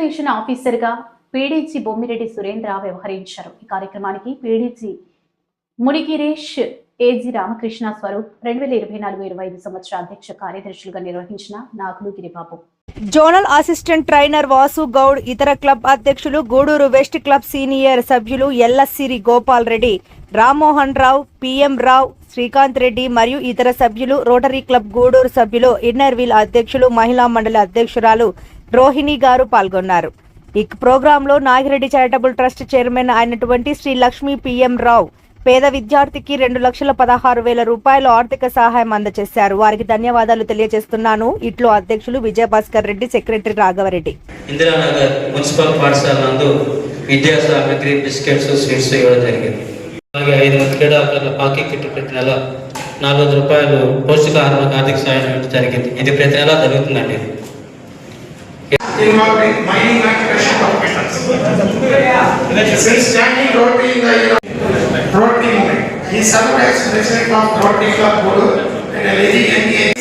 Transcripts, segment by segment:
Installation ఆఫీసర్గా PDC Bommireddy Surendra వ్యవహరించారు. ఈ కార్యక్రమానికి పీడీసీ మునిగిరేష్ ఏజీ రామకృష్ణ స్వరూప్ రెండు వేల ఇరవై నాలుగు ఇరవై ఐదు సంవత్సర అధ్యక్ష కార్యదర్శులుగా నిర్వహించిన Nagulu Giribabu. Zonal assistant trainer Vasu Goud ఇతర క్లబ్ అధ్యక్షులు గూడూరు వెస్ట్ క్లబ్ సీనియర్ సభ్యులు ఎల్లసిరి గోపాల్ రెడ్డి రామ్మోహన్ రావు పిఎం రావు శ్రీకాంత్ రెడ్డి మరియు ఇతర సభ్యులు రోటరీ క్లబ్ గూడూరు సభ్యులు ఇన్నర్వీల్ అధ్యక్షులు మహిళా మండలి అధ్యక్షురాలు రోహిణి గారు పాల్గొన్నారు. ఈ ప్రోగ్రాంలో నాగిరెడ్డి చారిటబుల్ ట్రస్ట్ చైర్మన్ అయినటువంటి శ్రీ లక్ష్మీ పిఎం రావు పేద విద్యార్థికి రెండు లక్షల పదహారు వేల రూపాయల ఆర్థిక సహాయం అందజేశారు. వారికి ధన్యవాదాలు తెలియజేస్తున్నాను. ఇట్లు అధ్యక్షులు విజయభాస్కర్ రెడ్డి సెక్రటరీ రాఘవరెడ్డి. ఇందిరానగర్ మున్సిపల్ పాఠశాల నందు విద్యా సామగ్రి బిస్కెట్స్ స్వీట్స్ ఇవ్వడం జరిగింది. అలాగే ఐదు మంది క్రీడాకారుల హాకీ కిట్ ప్రతి నెల నాలుగు వందల రూపాయలు పౌష్టికాహారాలకు ఆర్థిక సహాయం జరిగింది. ఇది ప్రతి నెల జరుగుతుందండి. involving mining. Since standing road being the road being moving, he served as president of Rotary a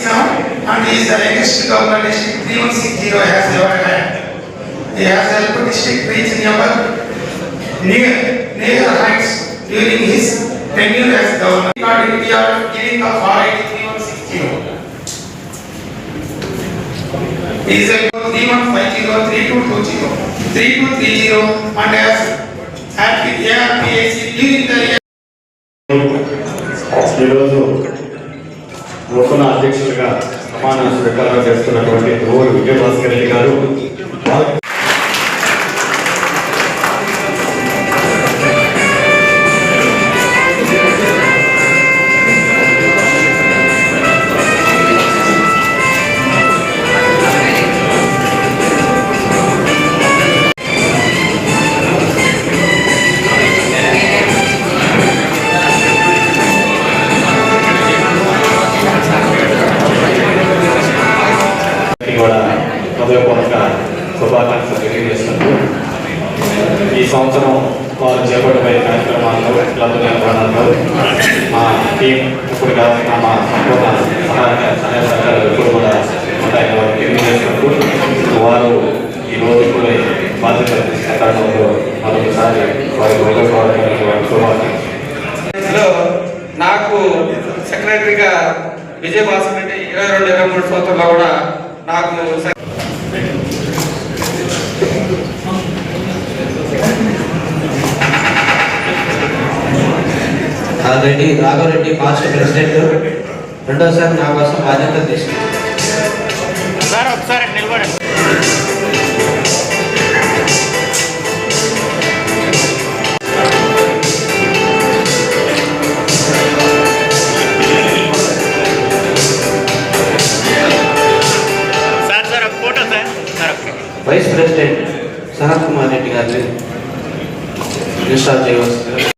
now, and he is the youngest governor 3160 has ever had. He has helped district reach near near heights during his tenure as governor. He got India giving a three one five zero three two two zero three two three zero and ఈరోజు నూతన అధ్యక్షుడిగా సమాన స్వీకారం చేస్తున్నటువంటి ఓరు విజయభాస్కర్ రెడ్డి గారు. Already Raghava Reddy past president రెండోసారి నా కోసం బాధ్యత తీసుకున్నాను వైస్ ప్రెసిడెంట్ సనత్ కుమార్ రెడ్డి గారిని ఇన్స్టాల్ చేయవలసిందిగా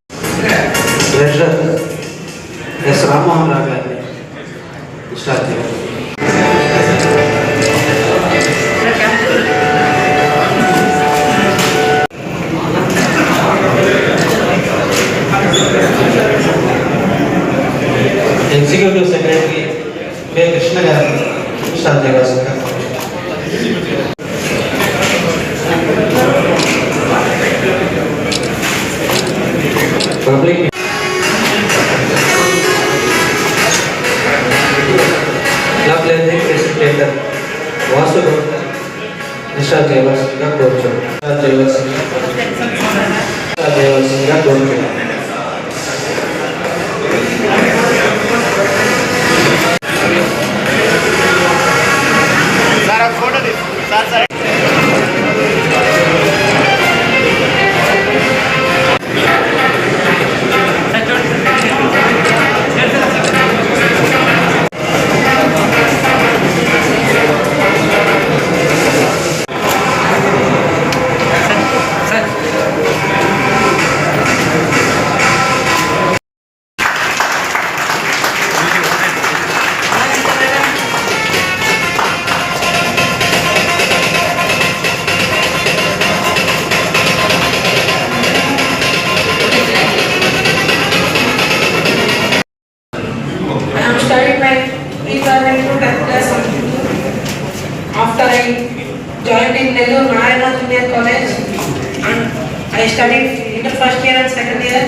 I studied inter first year and second year.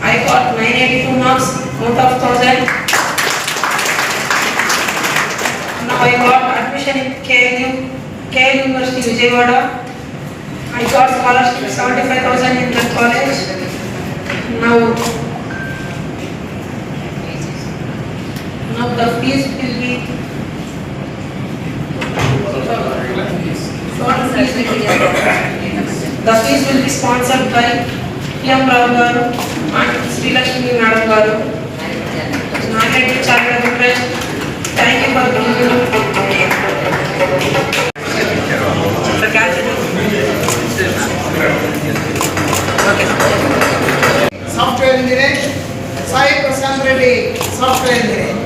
I got 982 marks out of 1000. Now I got admission in KLU, KL University Vijayawada. I got scholarship 75,000 in that college. Now, now the fees will be The fees the fees will be sponsored by PM Rao గారు Srilakshmi madam గారు నాగరెడ్డి చాలా అభిప్రాయం thank you for software engineer Sai Prashanth Reddy software engineer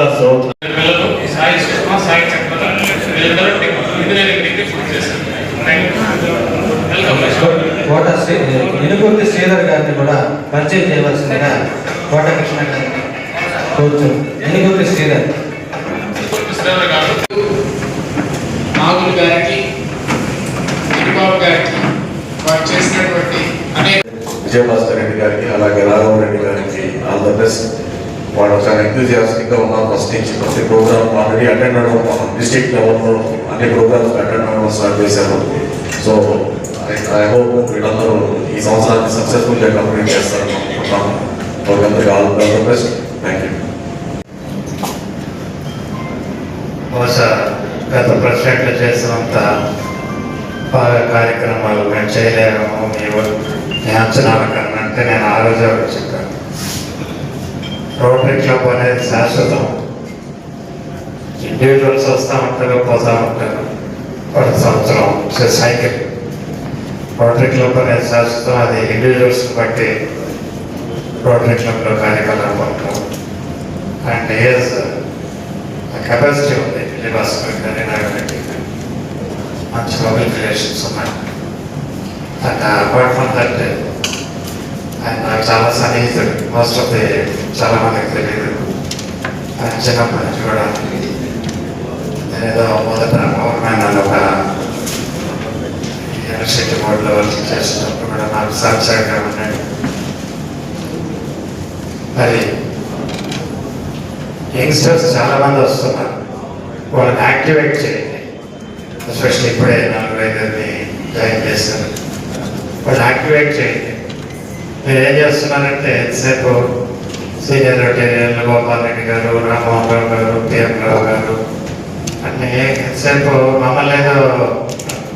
పిల్లలు సాయి సుష్మా సాయి చక్రధర్ వీళ్ళిద్దరూ engineering degree పూర్తి చేశారు welcome కోట ఇనుగుర్తి శ్రీధర్ గారిని కూడా పరిచయం చేయవలసిందిగా కోట కృష్ణ గారిని కోరుచు ఇనుగుర్తి శ్రీధర్. శ్రీధర్ గారు నాగులు గారికి గారికి వారు చేసినటువంటి అనేక విజయభాస్కర్ రెడ్డి గారికి అలాగే రాఘవ రెడ్డి గారికి ఆల్ ద బెస్ట్. వాళ్ళు చాలా ఎంతూజియాస్టిక్గా ఉన్నారు. ఫస్ట్ నుంచి ప్రతి ప్రోగ్రామ్ ఆల్రెడీ అటెండ్ అవ్వడం డిస్ట్రిక్ట్ లెవెల్లో అన్ని ప్రోగ్రామ్స్ అటెండ్ అవ్వడం స్టార్ట్ చేశారు. సో ఐ హోప్ వీళ్ళందరూ ఈ సంవత్సరాన్ని సక్సెస్ఫుల్గా కంప్లీట్ చేస్తారు అనుకుంటున్నాను వాళ్ళందరికీ all the best thank you బహుశా గత ప్రెసిడెంట్లు చేసినంత బాగా కార్యక్రమాలు మేము చేయలేము. మీ అంచనాల కన్నా అంటే నేను ఆ రోజే ఒకటి చెప్పాను రోటరీ క్లబ్ అనేది శాశ్వతం. ఇండివిజువల్స్ వస్తూ ఉంటారు పోతూ ఉంటారు ఒక సంవత్సరం సైకిల్ రోటరీ క్లబ్ అనేది శాశ్వతం. అది ఇండివిజువల్స్ బట్టి రోటరీ క్లబ్లో కార్యకలాపాలు అండ్ ఏజ్ కెపాసిటీ ఉంది. విజయభాస్కర్ గారి నాగరెడ్డి మంచి పబ్లిక్ రిలేషన్స్ ఉన్నాయి. అండ్ అపార్ట్ ఫ్రమ్ దట్ ఆయన నాకు చాలా సన్నిహితుడు. మోస్ట్ ఆఫ్ ది చాలా మందికి తెలియదు. ఆయన చిన్నప్పటి నుంచి కూడా నేను ఏదో మొదట గవర్నమెంట్ అని ఒక యూనివర్సిటీ బోర్డులో వర్క్ చేసినప్పుడు కూడా నాకు సహచరంగా ఉన్నాడు. మరి యంగ్స్టర్స్ చాలా మంది వస్తున్నారు. వాళ్ళని యాక్టివేట్ చేయండి. ఎస్పెషల్లీ ఇప్పుడే నాలుగు ఐదుని జాయిన్ చేశారు. వాళ్ళు యాక్టివేట్ చేయండి. మీరు ఏం చేస్తున్నారంటే ఎంతసేపు సీనియర్ రొటేరియన్లు గోపాల్ రెడ్డి గారు రామ్మోహన్ రావు గారు పిఎం రావు గారు. అన్ని ఎంతసేపు మమ్మల్ని ఏదో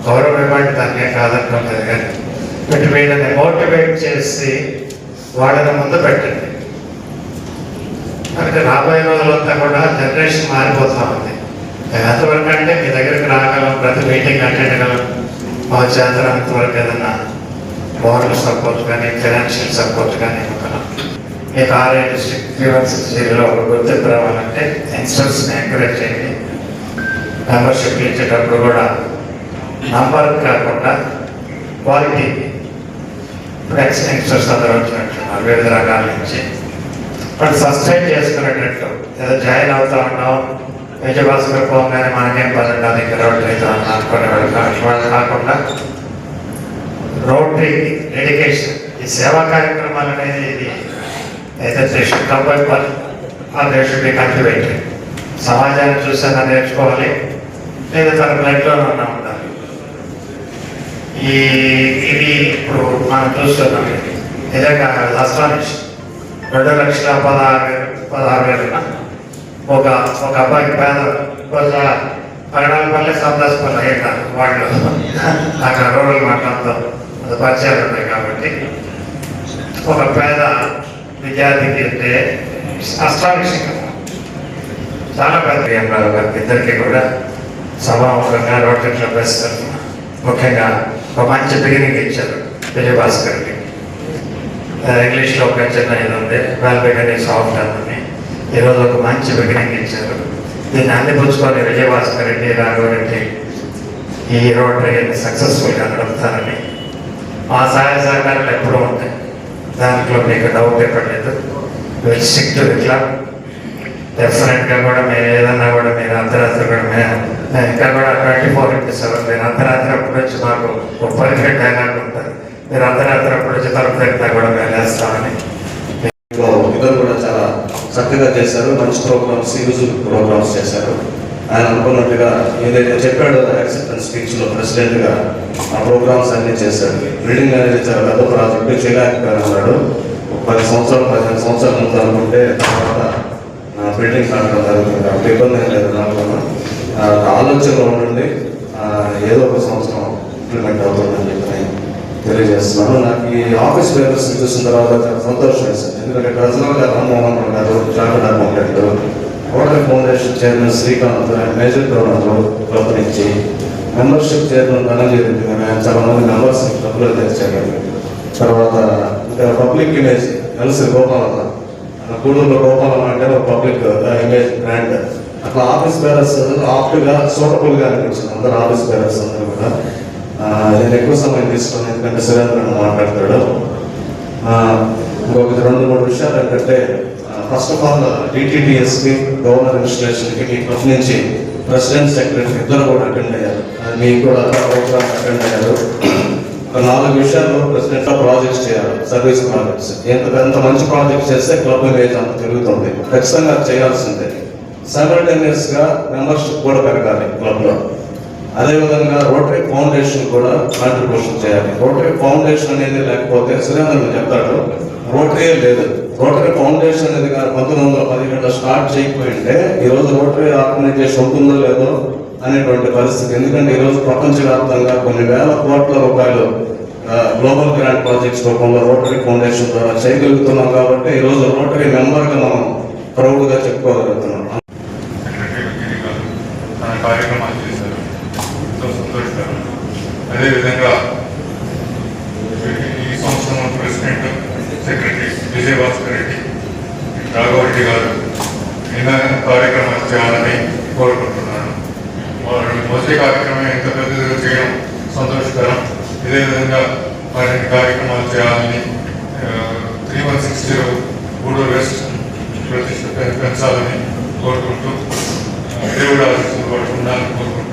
గౌరవం ఇవ్వండి దాన్ని కాదనుకోలేదు కానీ బట్ వీళ్ళని మోటివేట్ చేసి వాళ్ళని ముందు పెట్టండి. అంటే రాబోయే రోజులంతా కూడా జనరేషన్ మారిపోతా ఉంది. ఎంతవరకు అంటే మీ దగ్గరికి రాగలం ప్రతి మీటింగ్ అటెండ్ కలం మా చేతనంతవరకు వరకు మోరల్ సపోర్ట్ కానీ ఫైనాన్షియల్ సపోర్ట్ కానీ ఇవ్వగలం మీకు RI district three one six జీరోలో ఒక గుర్తింపు రావాలంటే యంగ్స్టర్స్ని ఎంకరేజ్ చేయండి. మెంబర్షిప్ ఇచ్చేటప్పుడు కూడా నంబర్ కాకుండా క్వాలిటీ. ఇప్పుడు ఎక్స్ యంగ్స్టర్స్ అందరూ వచ్చినట్టున్నారు వివిధ రకాల నుంచి. వాళ్ళు సబ్స్క్రైబ్ చేసుకునేటట్టు ఏదో జాయిన్ అవుతా ఉన్నాం విజయభాస్కర్ పోగానే మనకేం పదండి అది ఇక్కడ రోడ్డు అవుతా అనుకునే వాళ్ళు కాకుండా రోటరీ డెడికేషన్ ఈ సేవా కార్యక్రమాలు అనేది ఇది అయితే దృష్టి కంపల్ ఆ దేశం బి కల్టివేటెడ్ సమాజాన్ని చూసేలా నేర్చుకోవాలి. లేదా తన బ్లడ్లోనే ఉన్నా ఉండాలి. ఈ ఇది ఇప్పుడు మనం చూస్తున్నాం నిజంగా అస్టానిష్ రెండు లక్షల పదహారు వేలు పదహారు వేల. ఒక ఒక అబ్బాయికి పేద కొంత పగడాలపల్లి సందాసపల్లి అయ్యారు వాళ్ళు అక్కడ రోడ్లు మాట్లాడతాం పరిచయాలు ఉన్నాయి కాబట్టి. ఒక పేద విద్యార్థికి అంటే అష్టావిషయం చాలా పెద్ద ప్రియంరావు గారికి ఇద్దరికి కూడా సభాముఖంగా రోటరీ క్లబ్ ముఖ్యంగా ఒక మంచి బిగినింగ్ ఇచ్చారు విజయభాస్కర్కి. ఇంగ్లీష్లో ఒక చిన్న ఇది ఉంది. వెల్ బిగినింగ్ సాఫ్ట్ అని ఈరోజు ఒక మంచి బిగినింగ్ ఇచ్చారు. దీన్ని అందిపుచ్చుకొని విజయభాస్కర్ రెడ్డి రాఘవరెడ్డి ఈ రోటరీ సక్సెస్ఫుల్గా నడుపుతారని మా సహాయ సహకారాలు ఎప్పుడూ ఉంటాయి. దాంట్లో మీకు డౌట్ పడలేదు విల్ స్టిక్ టు ది డెఫినెట్గా కూడా మేము ఏదన్నా కూడా మీరు అర్ధరాత్రి కూడా మేము ఇంకా కూడా ట్వంటీ ఫోర్ ఇంటూ సెవెన్ మీరు అర్ధరాత్రి అప్పుడు వచ్చి మాకు ఒక పర్ఫెక్ట్ డైలాగ్ ఉంటుంది. మీరు అర్ధరాత్రి అప్పుడు వచ్చి తలుపు కూడా మేము వేస్తామని ఇద్దరు కూడా చాలా చక్కగా చేశారు. మంచి ప్రోగ్రామ్స్ యూజ్ ప్రోగ్రామ్స్ చేశారు. ఆయన అనుకున్నట్టుగా ఏదైతే చెప్పాడో యాక్సెప్టెన్స్ స్పీచ్లో ప్రెసిడెంట్గా ఆ ప్రోగ్రామ్స్ అన్ని చేశాడు. బిల్డింగ్ అనేది చాలా పెద్ద ప్రాజెక్ట్ చేయలేకపోయినాడు ఒక పది సంవత్సరాలు పదిహేను సంవత్సరాల ముందు అనుకుంటే తర్వాత నా బిల్డింగ్ కట్టడం జరుగుతుంది కాబట్టి ఇబ్బంది ఏం లేదు అనుకున్నా ఆలోచనలో ఉండండి ఏదో ఒక సంవత్సరం ఇంప్లిమెంట్ అవుతుందని చెప్పి తెలియజేస్తున్నాను. నాకు ఈ ఆఫీస్ పేపర్స్ చూసిన తర్వాత చాలా సంతోషం వేసింది. ఎందుకంటే ట్రెజరర్ గారు రామ్మోహన్ రావు గారు chartered accountant rotary foundation chairman Srikanth major donor club membership chairman Dhananjaya Reddy గారు ఆయన చాలా మంది మెంబర్స్ క్లబ్లో తెచ్చారు తర్వాత ఇంకా పబ్లిక్ ఇమేజ్ ఎల్సి గోపాలన్న మన గూడూరులో గోపాలన్న అంటే ఒక పబ్లిక్ ఇమేజ్ బ్రాండ్ అట్లా ఆఫీస్ బేరర్స్ ఆప్ట్గా సూటబుల్గా అనిపించింది. అందరు ఆఫీస్ బేరర్స్ అందరూ కూడా. నేను ఎక్కువ సమయం తీసుకున్నాను ఎందుకంటే సురేంద్రన్ మాట్లాడతాడు. ఇంకొక రెండు మూడు విషయాలు ఏంటంటే ఫస్ట్ ఆఫ్ ఆల్ డిటిడిఎస్కి గవర్నర్ ఇన్స్టిట్యూషన్కి మీ క్లబ్ నుంచి ప్రెసిడెంట్ సెక్రటరీ ఇద్దరు కూడా అటెండ్ అయ్యారు. అది మీకు కూడా ప్రోగ్రామ్ అటెండ్ అయ్యారు. ఒక నాలుగు విషయాల్లో ప్రెసిడెంట్ ప్రాజెక్ట్స్ చేయాలి సర్వీస్ ప్రాజెక్ట్స్ ఎంత ఎంత మంచి ప్రాజెక్ట్ చేస్తే క్లబ్ ఇమేజ్ అంత పెరుగుతుంది. ఖచ్చితంగా అది చేయాల్సిందే. సైమల్టేనియస్గా మెంబర్షిప్ కూడా పెరగాలి క్లబ్లో. అదేవిధంగా రోటరీ ఫౌండేషన్ కూడా కాంట్రిబ్యూషన్ చేయాలి. రోటరీ ఫౌండేషన్ అనేది లేకపోతే సురేంద్ర చెప్తాడు రోటరీ లేదు. రోటరీ ఫౌండేషన్ అనేది కానీ పంతొమ్మిది వందల పదిహేడులో స్టార్ట్ చేయకపోయింటే ఈరోజు రోటరీ ఆర్గనైజేషన్ ఉంటుందో లేదో అనేటువంటి పరిస్థితి. ఎందుకంటే ఈరోజు ప్రపంచవ్యాప్తంగా కొన్ని వేల కోట్ల రూపాయలు గ్లోబల్ గ్రాంట్ ప్రాజెక్ట్స్ రూపంలో రోటరీ ఫౌండేషన్ ద్వారా చేయగలుగుతున్నాం కాబట్టి ఈ రోజు రోటరీ మెంబర్గా మనం ప్రౌడ్గా చెప్పుకోగలుగుతున్నాం. అదేవిధంగా గిరి గారు తన కార్యక్రమాలు చేశారు ఎంతో సంతోషకరం అదేవిధంగా ఈ సంవత్సరం ప్రెసిడెంట్ సెక్రటరీ విజయభాస్కర్ రెడ్డి రాఘవరెడ్డి గారు ఎన్నో కార్యక్రమాలు చేయాలని కోరుకుంటున్నాను వారు మొదటి కార్యక్రమం ఎంత పెద్దదిగా చేయడం సంతోషకరం ఇదే విధంగా మరిన్ని కార్యక్రమాలు చేయాలని three one six zero Gudur west ప్రతిష్ట పె- పెంచాలని కోరుకుంటూ దేవుడు ఆశీస్సులు కూడా ఉండాలని కోరుకుంటూ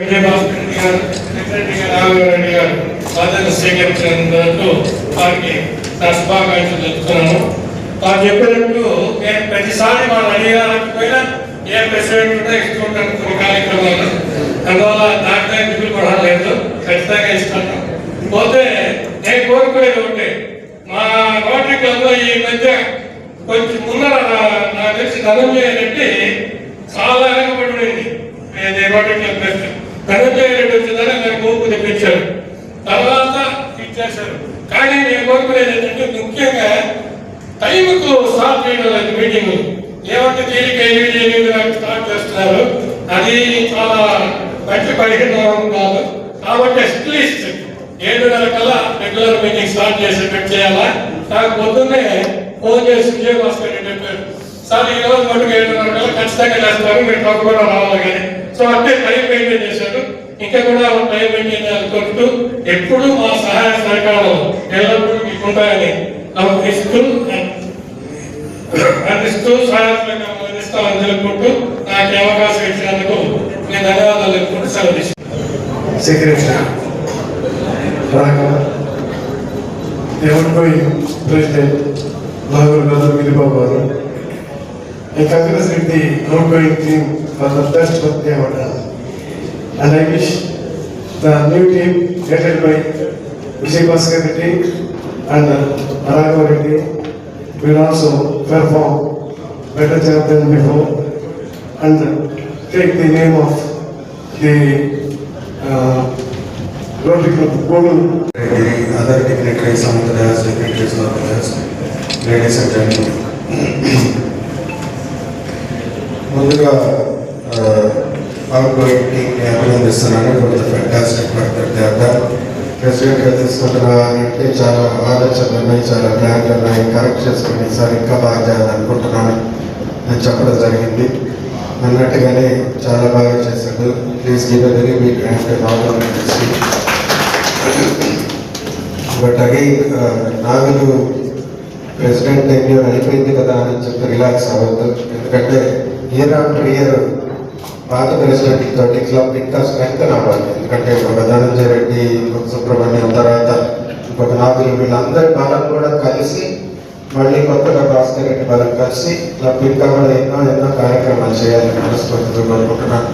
విజయభాస్కర్ గారు సెక్రటరీ గారు రాఘవరెడ్డి గారు బాధ్యత స్వీకరించినందుకు వారికి నా శుభాకాంక్షలు చెప్తున్నాను వారు చెప్పినట్టు నేను ప్రతిసారి వాళ్ళు అడిగాకపోయినా ఏ ప్రెసిడెంట్ ఉంటే ఇస్తూ ఉంటాను కొన్ని కార్యక్రమాలు అందువల్ల దాంట్లో దిగులు కూడా లేదు ఖచ్చితంగా ఇస్తాను పోతే నేను కోరుకునేది ఒకటే మా రోటరీ క్లబ్లో ఈ మధ్య కొంచెం ముందర నా- నాకు తెలిసి ధనంజయ రెడ్డి చాలా వెనకబడి ఉండింది ఇది రోటరీ క్లబ్ ధనంజయ రెడ్డి వచ్చిందని నాకు కోరుకు తెప్పించారు. తర్వాత ఇచ్చేశారు. కానీ నేను కోరుకునేది ఏంటంటే ముఖ్యంగా టైంకు స్టార్ట్ చేయడం లేదు మీటింగ్ ఏమంటే తేలిక ఎనిమిది నాకు స్టార్ట్ చేస్తున్నారు. అది చాలా మంచి పరిగణన కాదు. కాబట్టి అట్లీస్ట్ ఏడున్నర కల్లా రెగ్యులర్ మీటింగ్ స్టార్ట్ చేసేటట్టు చేయాలా నాకు పొద్దున్నే విజయభాస్కర్ రెడ్డి చెప్పారు సార్ ఈ రోజు మటుకు ఏడున్నర కల్లా ఖచ్చితంగా చేస్తారు మీరు తప్పకుండా రావాలి కానీ సో అంటే టైం మెయింటైన్ చేశారు ఇంకా కూడా టైం మెయింటైన్ చేసుకుంటూ ఎప్పుడు మా సహాయ సహకారాలు ఎల్లప్పుడూ మీకు ఉంటాయని ఇస్తూ అందిస్తూ సహాయ అందిస్తామని తెలుపుకుంటూ నాకు అవకాశం ఇచ్చినందుకు నేను ధన్యవాదాలు తెలుపుకుంటూ సెలవు తీసుకుంటాను. Secretary, Raghav, the outgoing President, Lahore Brother Giribabu, I congratulate the outgoing team for the best work. And I wish the new team headed by Vijay Bhaskar and Raghav Reddy will also perform better job than before and take the name of the uh, Rotary Club other dignitaries on the dais, dignitaries the ladies and and ముందుగా outgoing టీమ్ని అభినందిస్తున్నాను. For the fantastic work that they గారు ప్రెసిడెంట్గా తీసుకుంటున్నానంటే చాలా ఆలోచనలు ఉన్నాయి చాలా ప్లాన్లు ఉన్నాయి కరెక్ట్ చేసుకుని సార్ ఇంకా బాగా చేయాలనుకుంటున్నాను. అని చెప్పడం జరిగింది. అన్నట్టుగానే చాలా బాగా చేశాడు. Please give a very big hand but again Nagulu president tenure అయిపోయింది కదా అని చెప్పి రిలాక్స్ అవ్వద్దు. ఎందుకంటే ఇయర్ ఆఫ్టర్ ఇయర్ పాత ప్రెసిడెంట్ తోటి క్లబ్ ఇంకా స్ట్రెంగ్త్ అవ్వాలి. ఎందుకంటే ఒక ధనంజయ రెడ్డి ఇంకొక సుబ్రహ్మణ్యం తర్వాత ఇంకొక నాగులు వీళ్ళందరి బలం కూడా కలిసి మళ్ళీ కొత్తగా భాస్కర్ రెడ్డి బలం కలిసి క్లబ్ ఇంకా కూడా ఎన్నో ఎన్నో కార్యక్రమాలు చేయాలని మనస్ఫూర్తితో అనుకుంటున్నాను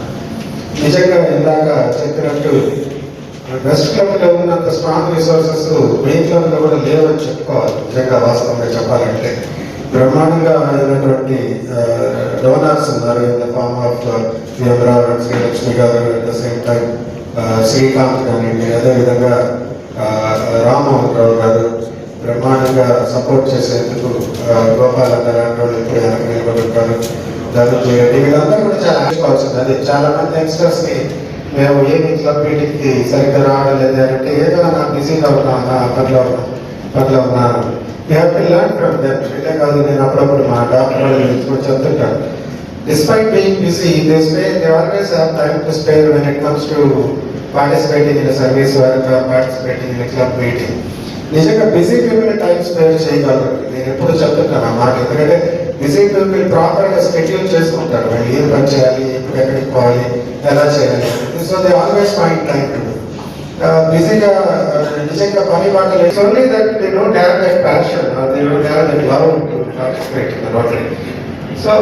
నిజంగా ఇందాక చెప్పినట్టు వెస్ట్ క్లబ్లో ఉన్నంత స్ట్రాంగ్ రిసోర్సెస్ మెయిన్ క్లబ్లో కూడా లేవని చెప్పుకోవాలి. నిజంగా వాస్తవంగా చెప్పాలంటే. బ్రహ్మాండంగా అయినటువంటి డోనర్స్ ఉన్నారు. In the form of Bhimarao and Srilakshmi గారు at the same time Srikanth కానివ్వండి అదేవిధంగా రామ్మోహన్ రావు గారు బ్రహ్మాండంగా సపోర్ట్ చేసేందుకు గోపాల్ లాంటి వాళ్ళు ఇప్పుడు వెనక నిలబడి ఉంటారు. వీళ్ళందరూ కూడా చాలా అది చాలా మంది యంగ్స్టర్స్ని మేము ఏమి క్లబ్ మీటింగ్కి సరిగ్గా రావడం లేదు అంటే ఏదో నాకు బిజీగా ఉన్నాను నా పనిలో ఉన్నాను పనిలో ఉన్నాను you have to from them ఇదే కాదు నేను అప్పుడప్పుడు మా డాక్టర్ వాళ్ళు చెప్తుంటాను. Despite being busy they స్పే they always have time to spare when it comes to participating in service work participating in club meeting నిజంగా బిజీ పీపుల్ టైం స్పెండ్ చేయగలరు. నేను ఎప్పుడు చెప్తుంటాను అన్నమాట ఎందుకంటే బిజీ పీపుల్ ప్రాపర్ స్కెడ్యూల్ చేసుకుంటారు. వాళ్ళు ఏం పని చేయాలి ఎప్పుడు ఎక్కడికి పోవాలి ఎలా చేయాలి. So they always find time to బిజీగా నిజంగా పని మాటలు it's only that they don't have that passion they don't have that love to participate in the lottery so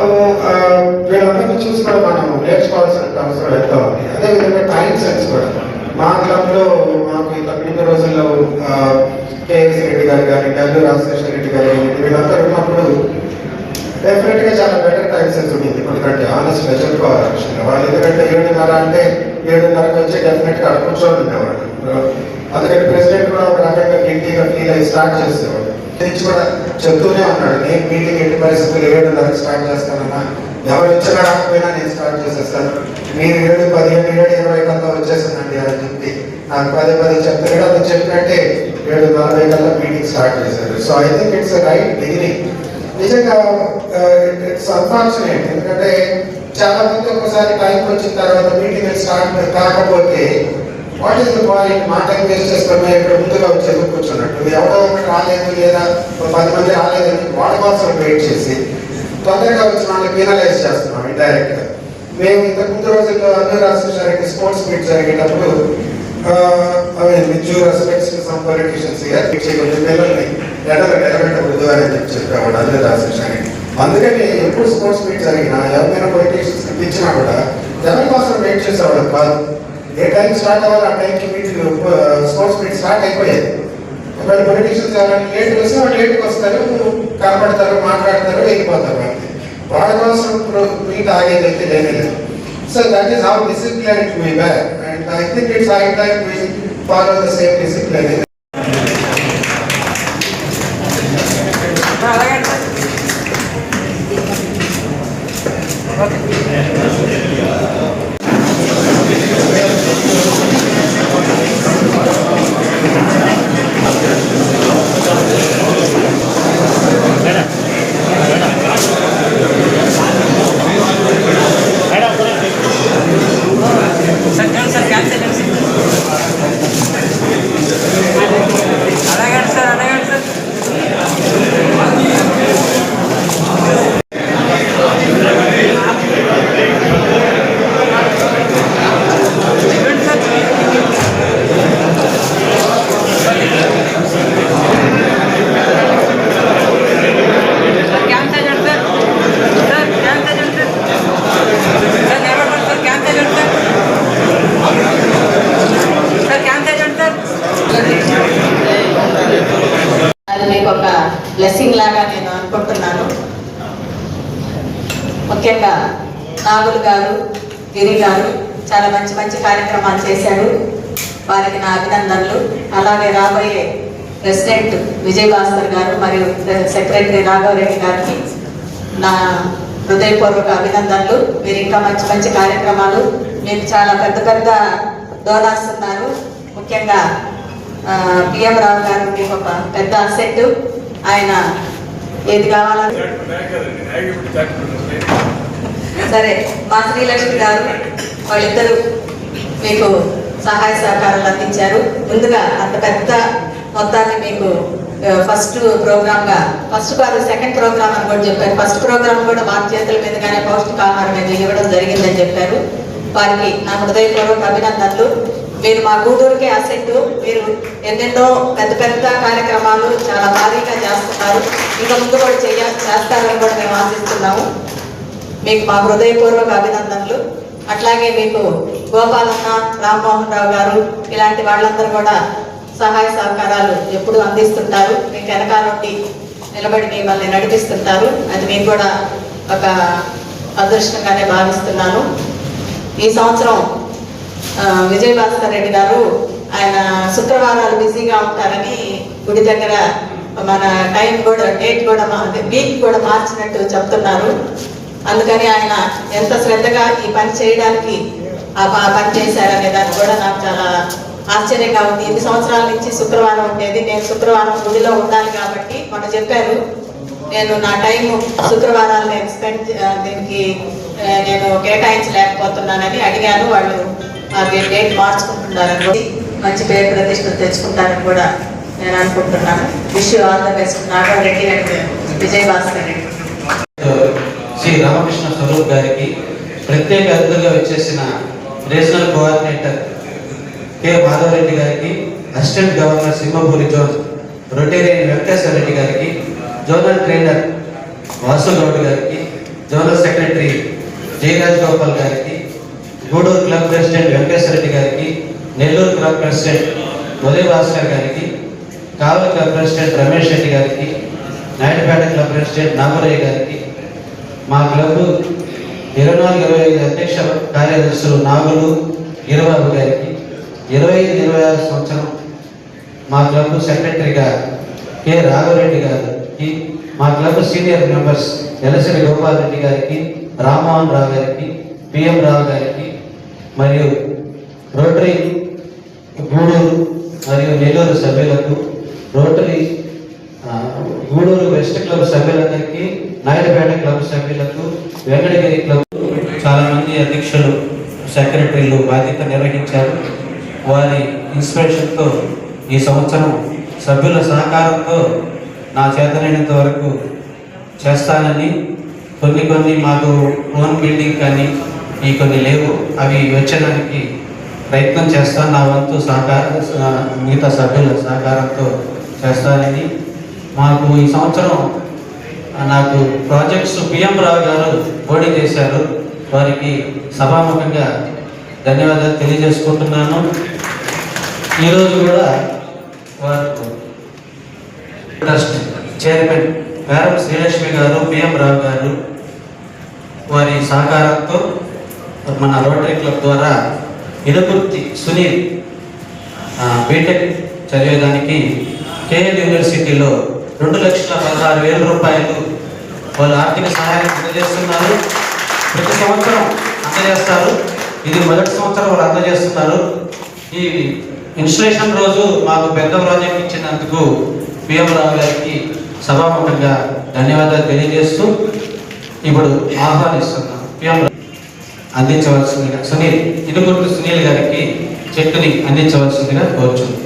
వీళ్ళందరినీ చూసి కూడా మనం నేర్చుకోవాల్సిన అవసరం ఎంతో ఉంది అదేవిధంగా టైం సెన్స్ కూడా. మా క్లబ్లో మాకు ఇంత తగ్గిన రోజుల్లో కేఎస్ రెడ్డి గారు కానీ డబ్ల్యూ రాజశేఖర రెడ్డి గారు వీళ్ళందరూ ఉన్నప్పుడు డెఫినెట్గా చాలా బెటర్ టైం సెన్స్ ఉంటుంది ఎందుకంటే ఆనెస్ట్గా వాళ్ళు ఎందుకంటే ఏడున్నర అంటే ఏడున్నరకు వచ్చి డెఫినెట్గా అక్కడ కూర్చొని ఉండేవాడు అందుకని ప్రెసిడెంట్ కూడా ఒక రకంగా గిల్టీగా ఫీల్ అయ్యి స్టార్ట్ చేసేవాడు నుంచి కూడా చెప్తూనే ఉన్నాడు నేను మీటింగ్ ఎట్టి పరిస్థితులు ఏడున్నరకు స్టార్ట్ చేస్తానన్నా? ఎవరు వచ్చినా రాకపోయినా నేను స్టార్ట్ చేసేస్తాను. మీరు ఏడు పదిహేను ఏడు ఇరవై కల్లా వచ్చేసానండి అని చెప్పి నాకు పదే పదే చెప్తాడు అది చెప్పినట్టే ఏడు నలభై కల్లా మీటింగ్ స్టార్ట్ చేశారు. So I think it's right beginning నిజంగా ఇట్స్ అన్ఫార్చునేట్ ఎందుకంటే చాలా మంది ఒకసారి టైం వచ్చిన తర్వాత మీటింగ్ స్టార్ట్ కాకపోతే వాట్ ఈస్ ద పాయింట్ మా టైం వేస్ట్ చేస్తామే ఇక్కడ ముందుగా వచ్చి కూర్చున్నట్టు? ఎవరో రాలేదు లేదా? పది మంది రాలేదని వాళ్ళ కోసం వెయిట్ చేసి తొందరగా వచ్చిన వాళ్ళని పీనలైజ్ చేస్తున్నాం ఇండైరెక్ట్ మేము ఇంతకు ముందు రోజుల్లో అన్ని రాష్ట్రానికి స్పోర్ట్స్ మీట్ జరిగేటప్పుడు with you respects to some politicians పిల్లల్ని ఎడలు నిలబెట్టకూడదు అని చెప్పి చెప్పేవాడు అన్ని రాష్ట్రానికి అందుకని ఎప్పుడు స్పోర్ట్స్ మీట్ జరిగినా ఎవరైనా పొలిటీషియన్స్ ఇచ్చినా కూడా జనం కోసం వెయిట్ చేసేవాడు కాదు. ఏ టైం స్టార్ట్ అవ్వాలి ఆ టైంకి మీట్ స్పోర్ట్స్ మీట్ స్టార్ట్ అయిపోయేది ఒకవేళ పొలిటీషియన్స్ ఎవరైనా లేట్కి వస్తే వాళ్ళు లేట్కి వస్తారు కనపడతారు మాట్లాడతారు వెళ్ళిపోతారు అంతే. వాళ్ళ కోసం మీట్ ఆగేది అయితే లేనే లేదు. So that is how discipline we back and I think it's I time follow the same discipline అది బ్లెస్సింగ్ లాగా నేను అనుకుంటున్నాను. ముఖ్యంగా నాగులు గారు గిరి గారు చాలా మంచి మంచి కార్యక్రమాలు చేశారు. వారికి నా అభినందనలు. అలాగే రాబోయే ప్రెసిడెంట్ విజయభాస్కర్ గారు మరియు సెక్రటరీ రాఘవరెడ్డి గారికి నా హృదయపూర్వక అభినందనలు. మీరు ఇంకా మంచి మంచి కార్యక్రమాలు. మీరు చాలా పెద్ద పెద్ద డోనార్స్ ముఖ్యంగా పిఎం రావు గారు మీకు ఒక పెద్ద అసెట్ ఆయన ఏది కావాలని సరే మా శ్రీలక్ష్మి గారు వాళ్ళిద్దరూ మీకు సహాయ సహకారాలు అందించారు. ముందుగా అంత పెద్ద మొత్తాన్ని మీకు ఫస్ట్ ప్రోగ్రామ్గా ఫస్ట్ కాదు సెకండ్ ప్రోగ్రామ్ అని కూడా చెప్పారు. ఫస్ట్ ప్రోగ్రామ్ కూడా మా చేతుల మీదుగానే పౌష్టికాహారం మీద ఇవ్వడం జరిగిందని చెప్పారు. వారికి నా హృదయపూర్వక అభినందనలు. మీరు మా గూడూరుకే అసెట్ మీరు ఎన్నెన్నో పెద్ద పెద్ద కార్యక్రమాలు చాలా భారీగా చేస్తున్నారు. ఇంకా ముందు కూడా చేయ చేస్తారని కూడా మేము ఆశిస్తున్నాము. మీకు మా హృదయపూర్వక అభినందనలు. అట్లాగే మీకు గోపాలన్న రామ్మోహన్ రావు గారు ఇలాంటి వాళ్ళందరూ కూడా సహాయ సహకారాలు ఎప్పుడు అందిస్తుంటారు. మీకు వెనకాల నుండి నిలబడి మిమ్మల్ని నడిపిస్తుంటారు. అది మీకు కూడా ఒక అదృష్టంగానే భావిస్తున్నాను. ఈ సంవత్సరం విజయ్ భాస్కర్ రెడ్డి గారు ఆయన శుక్రవారాలు బిజీగా ఉంటారని గుడి దగ్గర మన టైం కూడా డేట్ కూడా వీక్ కూడా మార్చినట్టు చెప్తున్నారు. అందుకని ఆయన ఎంత శ్రద్ధగా ఈ పని చేయడానికి ఆ పని చేశారనే దాన్ని కూడా నాకు చాలా ఆశ్చర్యంగా ఉంది. ఎన్ని సంవత్సరాల నుంచి శుక్రవారం ఉండేది. నేను శుక్రవారం గుడిలో ఉండాలి కాబట్టి మొన్న చెప్పారు. నేను నా టైం శుక్రవారాలు నేను స్పెండ్ దీనికి నేను కేటాయించలేకపోతున్నానని అడిగాను వాళ్ళు. అది డేట్ మార్చుకుంటున్నారని మంచి పేరు ప్రతిష్టలు తెచ్చుకుంటారని కూడా నేను అనుకుంటున్నాను. Wish all the best Nagareddy and Vijay Bhaskar Reddy. Shri Ramakrishna Swaroop గారికి ప్రత్యేక అతిథులుగా వచ్చేసిన రీజనల్ కోఆర్డినేటర్ కె మాధవరెడ్డి గారికి assistant governor Simhapuri zone rotarian Venkateswara Reddy గారికి జోనల్ ట్రైనర్ వాసు గౌడ్ గారికి జోనల్ సెక్రటరీ జయరాజ్ గోపాల్ గారికి గూడూరు క్లబ్ ప్రెసిడెంట్ వెంకటేశ్వర రెడ్డి గారికి నెల్లూరు క్లబ్ ప్రెసిడెంట్ ఉదయ్ భాస్కర్ గారికి కావలి క్లబ్ ప్రెసిడెంట్ రమేష్ రెడ్డి గారికి నాయుడుపేట క్లబ్ ప్రెసిడెంట్ నాగరయ్య గారికి మా క్లబ్ ఇరవై నాలుగు ఇరవై ఐదు అధ్యక్ష కార్యదర్శులు నాగులు గిరిబాబు గారికి ఇరవై ఐదు ఇరవై ఆరు సంవత్సరం మా క్లబ్ సెక్రటరీగా కె రాఘవరెడ్డి గారికి మా club senior members Elasiri Gopal Reddy గారికి రామ్మోహన్ రావు గారికి పిఎం రావు గారికి మరియు రోటరీ గూడూరు మరియు నెల్లూరు సభ్యులకు రోటరీ గూడూరు వెస్ట్ క్లబ్ సభ్యులందరికీ నాయుడుపేట క్లబ్ సభ్యులకు వెంకటగిరి క్లబ్ చాలామంది అధ్యక్షులు సెక్రటరీలు బాధ్యత నిర్వహించారు. వారి ఇన్స్పిరేషన్తో ఈ సంవత్సరం సభ్యుల సహకారంతో నా చేతనైనంత వరకు చేస్తానని కొన్ని కొన్ని మాకు ఓన్ బిల్డింగ్ కానీ ఈ కొన్ని లేవు. అవి వచ్చేదానికి ప్రయత్నం చేస్తాను. నా వంతు సహకార మిగతా సభ్యుల సహకారంతో చేస్తానని మాకు ఈ సంవత్సరం నాకు ప్రాజెక్ట్స్ పిఎం రావు గారు పోటీ చేశారు. వారికి సభాముఖంగా ధన్యవాదాలు తెలియజేసుకుంటున్నాను. ఈరోజు కూడా వారు ట్రస్ట్ చైర్మన్ వేరం శ్రీలక్ష్మి గారు పిఎం రావు గారు వారి సహకారంతో మన రోటరీ క్లబ్ ద్వారా ఇనుకుర్తి సునీల్ బీటెక్ చదివేదానికి కేఎల్ యూనివర్సిటీలో రెండు లక్షల పదహారు వేల రూపాయలు వాళ్ళు ఆర్థిక సహాయం అందజేస్తున్నారు. ప్రతి సంవత్సరం అందజేస్తారు. ఇది మొదటి సంవత్సరం వాళ్ళు అందజేస్తున్నారు. ఈ ఇన్స్టలేషన్ రోజు మాకు పెద్ద ప్రాజెక్ట్ ఇచ్చినందుకు పిఎం రావు గారికి సభాముఖంగా ధన్యవాదాలు తెలియజేస్తూ ఇప్పుడు ఆహ్వానిస్తున్నాం. పిఎం అందించవలసిందిగా సునీల్ ఇనుగుర్తు సునీల్ గారికి చెట్టుని అందించవలసిందిగా కోరుచుంది